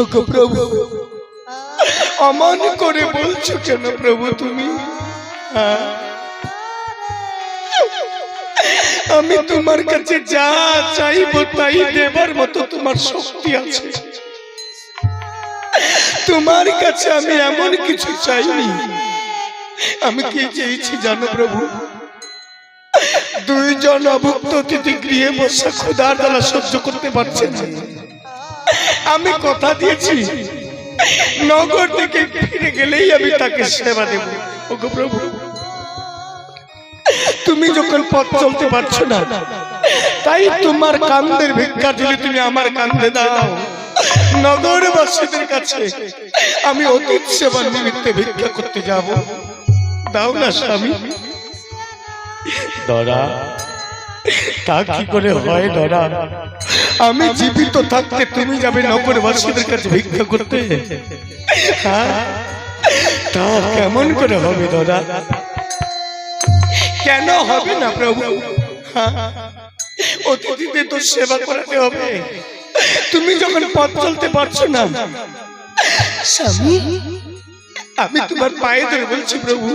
ওগো প্রভু, অমান করে বলছো কেন প্রভু তুমি? আমি তোমার কাছে যা চাইব তাই দেবার মতো তোমার শক্তি আছে। তোমার কাছে আমি এমন কিছু চাইনি। আমি কি চেয়েছি জানো প্রভু? দুইজন অভুক্ত অতিথি গৃহে বসে ক্ষুধার দ্বারা সহ্য করতে পারছে না। আমি কথা দিয়েছি, নগর থেকে ফিরে গেলেই আমি তাকে সেবা দেব। প্রভু, তুমি যখন পথ চলতে পারছ না, তাই তোমার কান্দের ভিক্ষার জন্য তুমি আমার কান্দে দাও। নগরবাসীদের কাছে আমি অতীত সেবার নিমিত্তে ভিক্ষা করতে যাব। দাও না, স্বামী। দরা তা কি করে হয় দরা আমি জীবিত থাকতে তুমি যাবে নগরবাসীদের কাছে ভিক্ষা করতে? হ্যাঁ? তা কেমন করে হবে দাদা কেন হবে না প্রভু? হ্যাঁ? অতিথিদের তো সেবা করাতে হবে। তুমি যখন পথ চলতে পারছ না। স্বামী, আমি তোমার পায়ে ধরে বলছি প্রভু।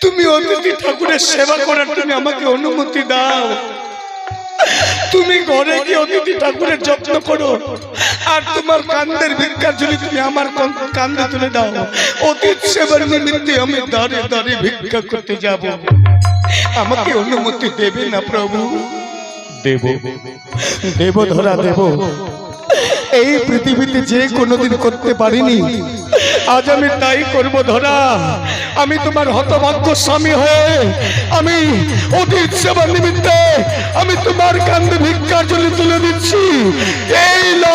তুমি অতিথি ঠাকুরের সেবা করার তুমি আমাকে অনুমতি দাও। তুমি ঘরে গিয়ে অতিথি ঠাকুরের যত্ন করো। আর তোমার কান্দের ভিক্ষার জন্য তুমি আমার কন- কান্দে তুলে দাও। অতীত সেবার নিমিত্তে আমি দাঁড়ে দাঁড়ে ভিক্ষা করতে যাব। আমাকে অনুমতি দেবে না প্রভু। দেব। দেব ধরা দেব। এই পৃথিবীতে যে কোনোদিন করতে পারিনি, আজ আমি তাই করব ধরা। আমি তোমার হতভাগ্য স্বামী হয়ে আমি অতীত সেবা নিমিত্তে আমি তোমার কান্দে ভিক্ষা জন্য তুলে দিচ্ছি। এই লও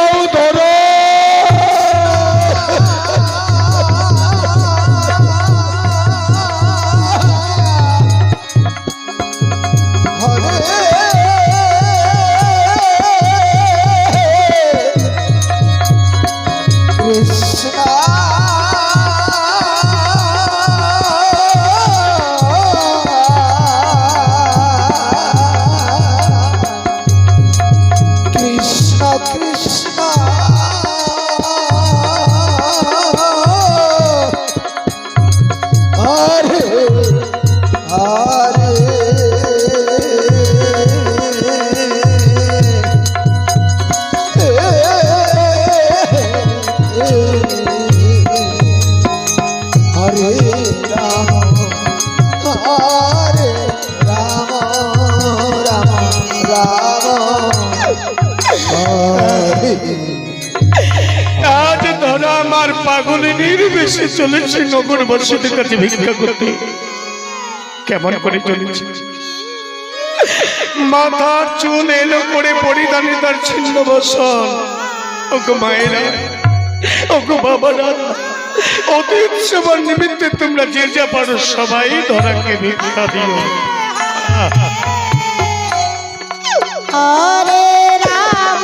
হরে আজ ধরা আমার পাগল নির্বেশে চলেছে নগরবাসীদের কাছে ভিক্ষা করতে। কেমন করে চলেছে? মাথার চুল এলো করে পরিধানে তার ছিন্ন বসন। ওগো মায়েরা, ওগো বাবারা অতীত সেবার নিমিত্তে তোমরা যে যা পারো সবাই ধরাকে ভিক্ষা দিও। হরে রাম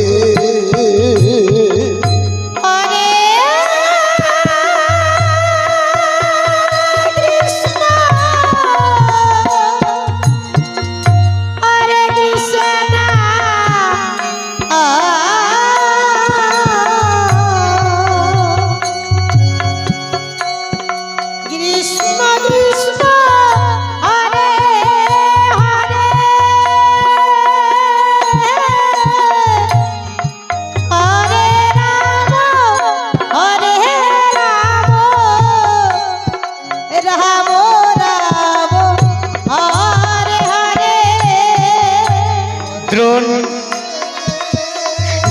দ্রোণ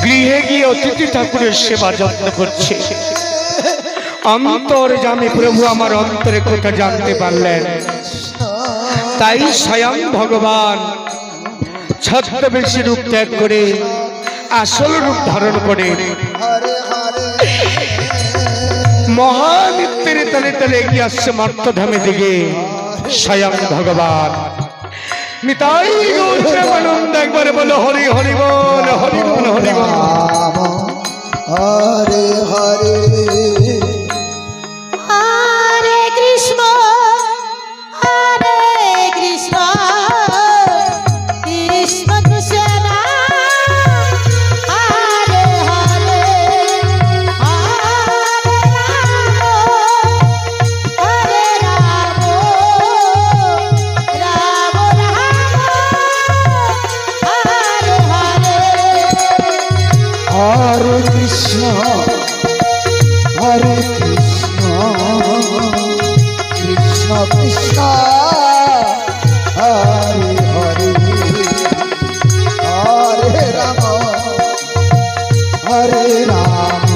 গৃহে গিয়ে অতিথি ঠাকুরের সেবা যত্ন করছে। অন্তর জামে প্রভু আমার অন্তরে কথা জানতে পারলেন। তাই স্বয়ং ভগবান ছদ্মবেশী রূপ ত্যাগ করে আসল রূপ ধারণ করে। মহানিত্যের তলে তলে এগিয়ে আসছে মর্তধামে দিকে স্বয়ং ভগবান। নিতাই গৌরানন্দ একবারে বলো, হরি হরি বল। হরি বল হরি বল। হরে হরে। হরে রাম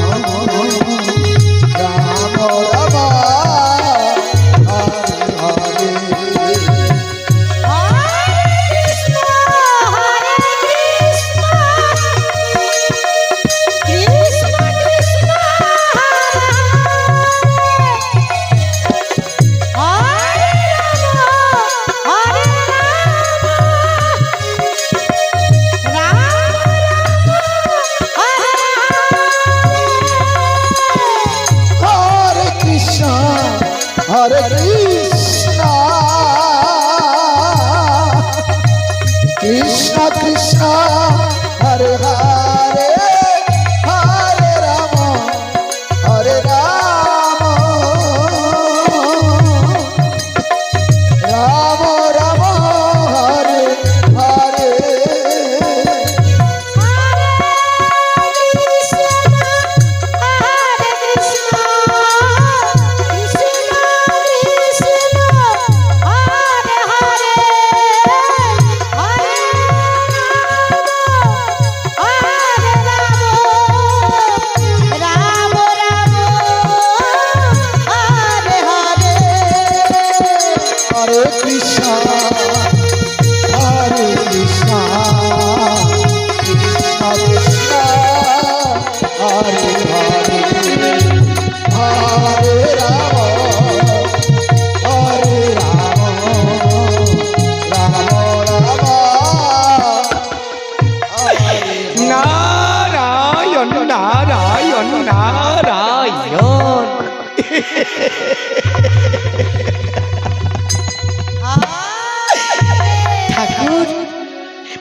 ঠাকুর,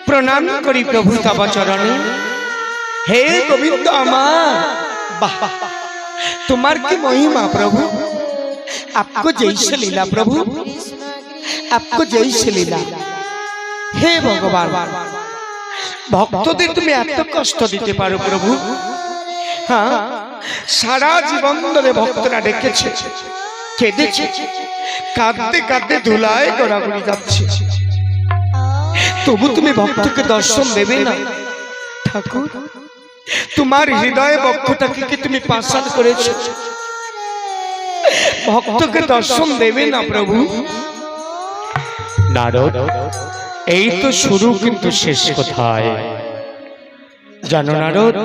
প্রণাম করি প্রভু চরণে। হে গোবিন্দ আমার তোমার কি মহিমা প্রভু? আপকো জৈসে লীলা প্রভু, আপকো জৈসে লীলা। হে ভগবান, ভক্তদের তুমি এত কষ্ট দিতে পারো প্রভু। হ্যাঁ সারা জীবন ধরে ভক্তরা ডেকেছে, কেঁদেছে, কাঁদতে কাঁদতে ধুলায় গড়াগড়ি যাচ্ছে। তবু তুমি ভক্তকে দর্শন দেবে না। ঠাকুর, তোমার হৃদয়ে বক্ষটাকে কি তুমি পাশান করেছ? ভক্তকে দর্শন দেবে না প্রভু। নারদ, এই তো শুরু কিন্তু শেষ কোথায়? জানো নারদ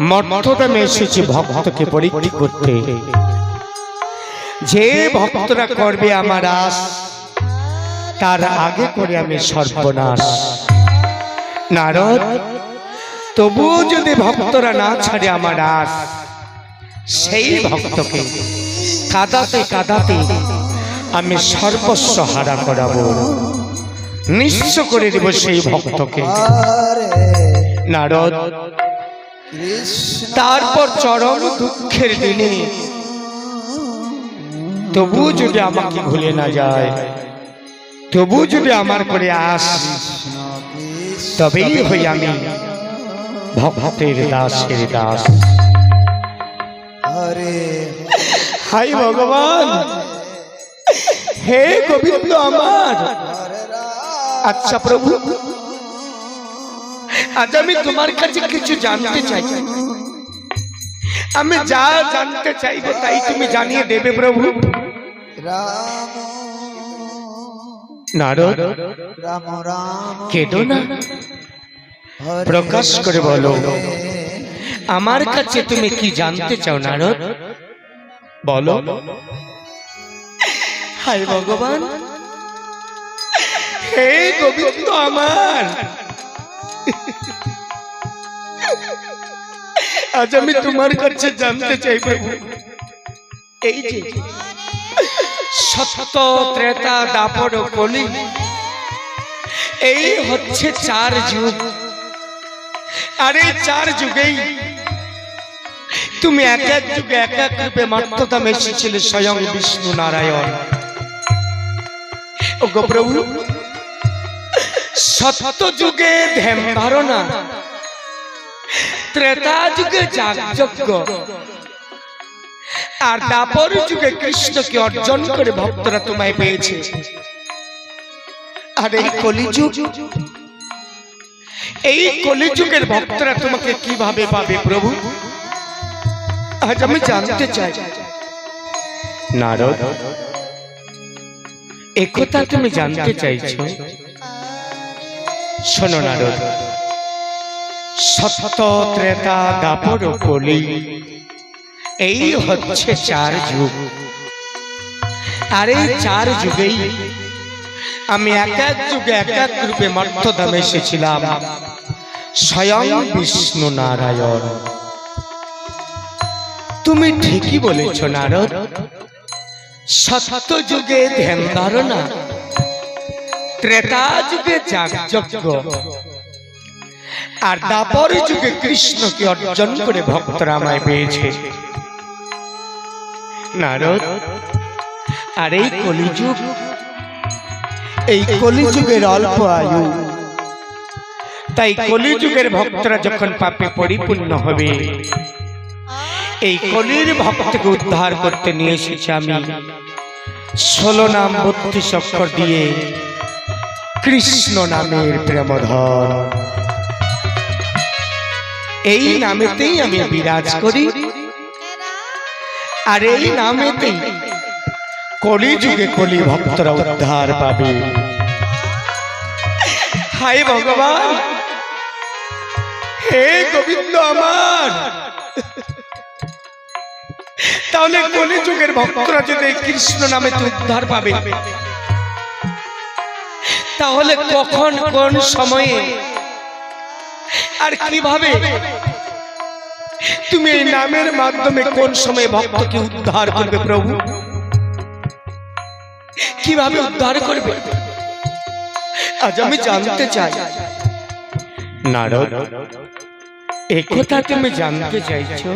মর্তদামে এসেছি ভক্তকে পরীক্ষা করতে। যে ভক্তরা করবে আমার আস তার আগে করে আমি সর্বনাশ। নারদ, তবুও যদি ভক্তরা না ছাড়ে আমার আস সেই ভক্তকে কাদাতে কাদাতে আমি সর্বস্ব হারা করাবো। নিঃস্ব করে দেব সেই ভক্তকে। নারদ তারপর চরম দুঃখের দিনে, তবু যদি আমাকে ভুলে না যায়, তবু যদি আমার করে আস, তবেই হই আমি ভক্তের দাসের দাস। হাই ভগবান! হে গোবিন্দ আমার! আচ্ছা প্রভু আজ আমি তোমার কাছে কিছু জানতে চাই। আমি যা জানতে চাইব তাই তুমি জানিয়ে দেবে, প্রভু। নারদ রাম না। প্রকাশ করে বলো, আমার কাছে তুমি কি জানতে চাও, নারদ? বলো। হায় ভগবান। হে গোবিন্দ আমার। আজ আমি তোমার কাছে জানতে চাই প্রভু এই যে সত্য ত্রেতা দাপর কলি। এই হচ্ছে চার যুগ। আর এই চার যুগেই তুমি এক এক যুগে এক এক রূপে মাত্রতাম এসেছিলে স্বয়ং বিষ্ণু নারায়ণ। ও গো সত্য যুগে ধ্যান ধারণা। ত্রেতা যুগে যাগযজ্ঞ আর দাপর যুগে কৃষ্ণকে অর্জন করে ভক্তরা তোমায় পেয়েছে। আর এই কলিযুগ এই কলিযুগের ভক্তরা তোমাকে কীভাবে পাবে প্রভু? আজ আমি জানতে চাই। নারদ একথা তুমি জানতে চাইছো? শোনো নারদ। সত্য ত্রেতা দাপর কলি, এই হচ্ছে চার যুগ। আর এই চার যুগেই আমি এক এক যুগে এক এক রূপে মর্তধামে এসেছিলাম। স্বয়ং বিষ্ণু নারায়ণ। তুমি ঠিকই বলেছ নারদ। সত্য যুগে ধ্যান ধারণা ত্রেতা যুগে যাগযজ্ঞ আর দাপর যুগে কৃষ্ণকে অর্জন করে ভক্তরা আমায় পেয়েছে। নারদ, আর এই কলিযুগ, এই কলিযুগের অল্প আয়ু। তাই কলিযুগের ভক্তরা যখন পাপে পরিপূর্ণ হবে, এই কলির ভক্তকে উদ্ধার করতে নিয়ে এসেছি আমি। ষোলো নাম বত্রিশ অক্ষর দিয়ে কৃষ্ণ নামের প্রেমধর। এই নামেতেই আমি বিরাজ করি। আর এই নামেতেই কলিযুগে কলি ভক্তরা উদ্ধার পাবে। হাই ভগবান! হে গোবিন্দ আমার! তাহলে কলিযুগের ভক্তরা যদি কৃষ্ণ নামে উদ্ধার পাবে। তাহলে কখন কোন সময়ে? আর কীভাবে? তুমি এই নামের মাধ্যমে কোন সময় ভক্তকে উদ্ধার করবে প্রভু? কীভাবে উদ্ধার করবে? আজ আমি জানতে চাই। নারদ একথা তুমি জানতে চাইছো?